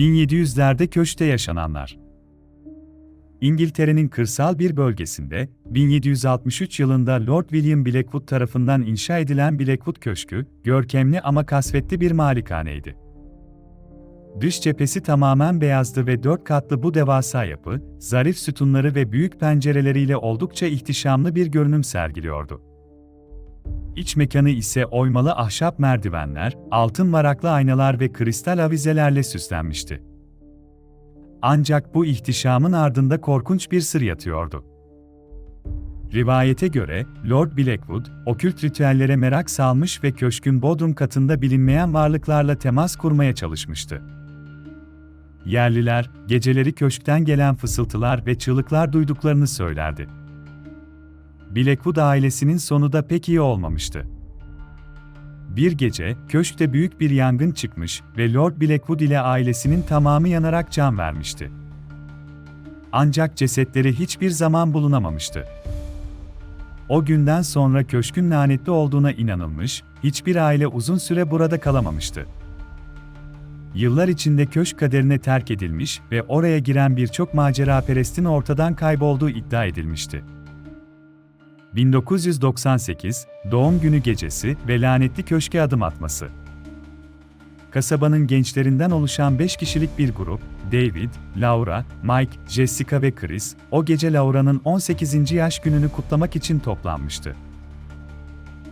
1700'lerde köşte yaşananlar. İngiltere'nin kırsal bir bölgesinde 1763 yılında Lord William Blackwood tarafından inşa edilen Blackwood Köşkü, görkemli ama kasvetli bir malikaneydi. Dış cephesi tamamen beyazdı ve dört katlı bu devasa yapı, zarif sütunları ve büyük pencereleriyle oldukça ihtişamlı bir görünüm sergiliyordu. İç mekanı ise oymalı ahşap merdivenler, altın varaklı aynalar ve kristal avizelerle süslenmişti. Ancak bu ihtişamın ardında korkunç bir sır yatıyordu. Rivayete göre, Lord Blackwood, okült ritüellere merak salmış ve köşkün bodrum katında bilinmeyen varlıklarla temas kurmaya çalışmıştı. Yerliler, geceleri köşkten gelen fısıltılar ve çığlıklar duyduklarını söylerdi. Blackwood ailesinin sonu da pek iyi olmamıştı. Bir gece, köşkte büyük bir yangın çıkmış ve Lord Blackwood ile ailesinin tamamı yanarak can vermişti. Ancak cesetleri hiçbir zaman bulunamamıştı. O günden sonra köşkün lanetli olduğuna inanılmış, hiçbir aile uzun süre burada kalamamıştı. Yıllar içinde köşk kaderine terk edilmiş ve oraya giren birçok maceraperestin ortadan kaybolduğu iddia edilmişti. 1998, doğum günü gecesi ve lanetli köşke adım atması. Kasabanın gençlerinden oluşan 5 kişilik bir grup, David, Laura, Mike, Jessica ve Chris, o gece Laura'nın 18. yaş gününü kutlamak için toplanmıştı.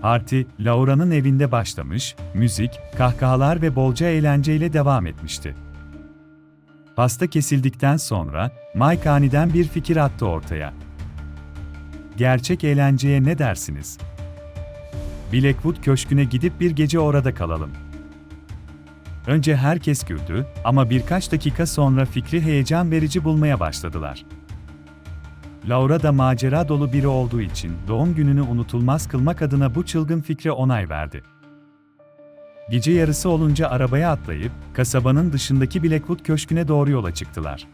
Parti, Laura'nın evinde başlamış, müzik, kahkahalar ve bolca eğlenceyle devam etmişti. Pasta kesildikten sonra, Mike aniden bir fikir attı ortaya. Gerçek eğlenceye ne dersiniz? Blackwood Köşkü'ne gidip bir gece orada kalalım. Önce herkes güldü ama birkaç dakika sonra fikri heyecan verici bulmaya başladılar. Laura da macera dolu biri olduğu için doğum gününü unutulmaz kılmak adına bu çılgın fikre onay verdi. Gece yarısı olunca arabaya atlayıp kasabanın dışındaki Blackwood Köşkü'ne doğru yola çıktılar.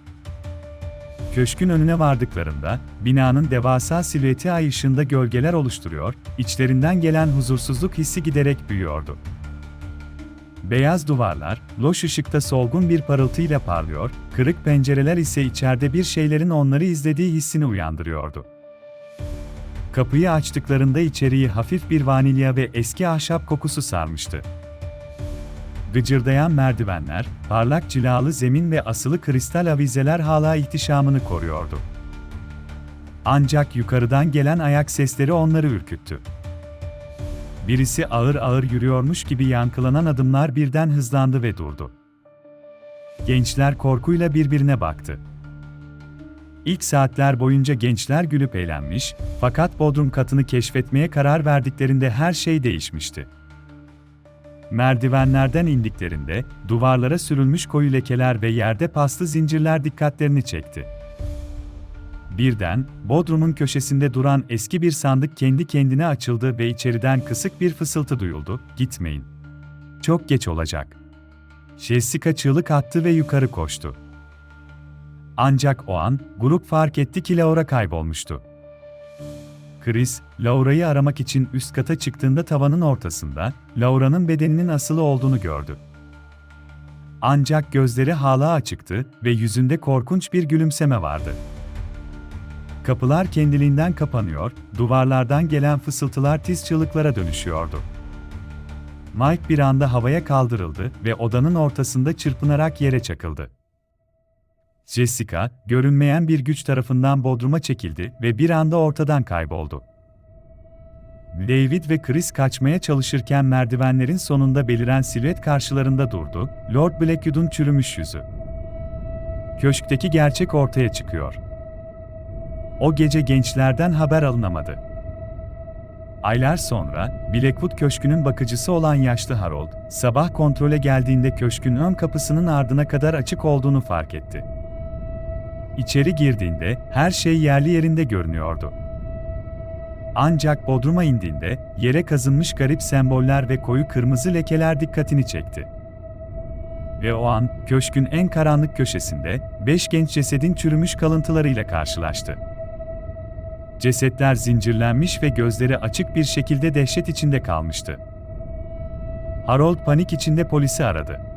Köşkün önüne vardıklarında, binanın devasa silüeti ay ışığında gölgeler oluşturuyor, içlerinden gelen huzursuzluk hissi giderek büyüyordu. Beyaz duvarlar, loş ışıkta solgun bir parıltıyla parlıyor, kırık pencereler ise içeride bir şeylerin onları izlediği hissini uyandırıyordu. Kapıyı açtıklarında içeriği hafif bir vanilya ve eski ahşap kokusu sarmıştı. Gıcırdayan merdivenler, parlak cilalı zemin ve asılı kristal avizeler hala ihtişamını koruyordu. Ancak yukarıdan gelen ayak sesleri onları ürküttü. Birisi ağır ağır yürüyormuş gibi yankılanan adımlar birden hızlandı ve durdu. Gençler korkuyla birbirine baktı. İlk saatler boyunca gençler gülüp eğlenmiş, fakat bodrum katını keşfetmeye karar verdiklerinde her şey değişmişti. Merdivenlerden indiklerinde, duvarlara sürülmüş koyu lekeler ve yerde paslı zincirler dikkatlerini çekti. Birden, Bodrum'un köşesinde duran eski bir sandık kendi kendine açıldı ve içeriden kısık bir fısıltı duyuldu, gitmeyin. Çok geç olacak. Jessica çığlık attı ve yukarı koştu. Ancak o an, grup fark etti ki Laura kaybolmuştu. Chris, Laura'yı aramak için üst kata çıktığında tavanın ortasında, Laura'nın bedeninin asılı olduğunu gördü. Ancak gözleri hala açıktı ve yüzünde korkunç bir gülümseme vardı. Kapılar kendiliğinden kapanıyor, duvarlardan gelen fısıltılar tiz çığlıklara dönüşüyordu. Mike bir anda havaya kaldırıldı ve odanın ortasında çırpınarak yere çakıldı. Jessica, görünmeyen bir güç tarafından bodruma çekildi ve bir anda ortadan kayboldu. David ve Chris kaçmaya çalışırken merdivenlerin sonunda beliren silüet karşılarında durdu, Lord Blackwood'un çürümüş yüzü. Köşkteki gerçek ortaya çıkıyor. O gece gençlerden haber alınamadı. Aylar sonra, Blackwood Köşkü'nün bakıcısı olan yaşlı Harold, sabah kontrole geldiğinde köşkün ön kapısının ardına kadar açık olduğunu fark etti. İçeri girdiğinde her şey yerli yerinde görünüyordu. Ancak bodruma indiğinde yere kazınmış garip semboller ve koyu kırmızı lekeler dikkatini çekti. Ve o an köşkün en karanlık köşesinde beş genç cesedin çürümüş kalıntılarıyla karşılaştı. Cesetler zincirlenmiş ve gözleri açık bir şekilde dehşet içinde kalmıştı. Harold panik içinde polisi aradı.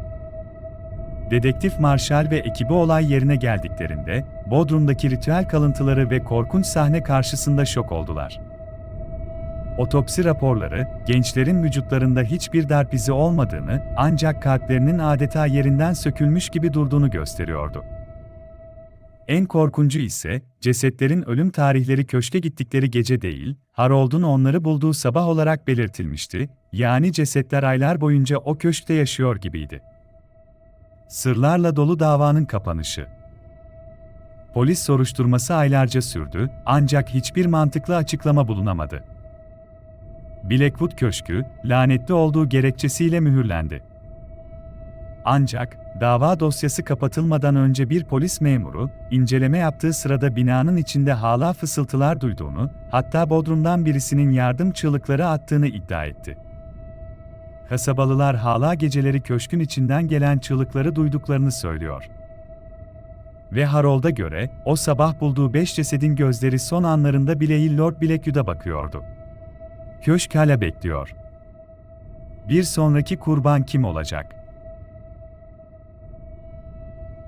Dedektif Marshall ve ekibi olay yerine geldiklerinde, Bodrum'daki ritüel kalıntıları ve korkunç sahne karşısında şok oldular. Otopsi raporları, gençlerin vücutlarında hiçbir darp izi olmadığını, ancak kalplerinin adeta yerinden sökülmüş gibi durduğunu gösteriyordu. En korkuncu ise, cesetlerin ölüm tarihleri köşke gittikleri gece değil, Harold'un onları bulduğu sabah olarak belirtilmişti, yani cesetler aylar boyunca o köşkte yaşıyor gibiydi. Sırlarla dolu davanın kapanışı. Polis soruşturması aylarca sürdü, ancak hiçbir mantıklı açıklama bulunamadı. Blackwood Köşkü, lanetli olduğu gerekçesiyle mühürlendi. Ancak, dava dosyası kapatılmadan önce bir polis memuru, inceleme yaptığı sırada binanın içinde hala fısıltılar duyduğunu, hatta bodrumdan birisinin yardım çığlıkları attığını iddia etti. Kasabalılar hala geceleri köşkün içinden gelen çığlıkları duyduklarını söylüyor. Ve Harold'a göre, o sabah bulduğu beş cesedin gözleri son anlarında bile Lord Blackwood'a bakıyordu. Köşk hala bekliyor. Bir sonraki kurban kim olacak?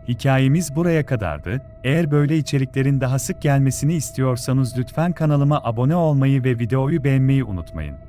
Hikayemiz buraya kadardı. Eğer böyle içeriklerin daha sık gelmesini istiyorsanız lütfen kanalıma abone olmayı ve videoyu beğenmeyi unutmayın.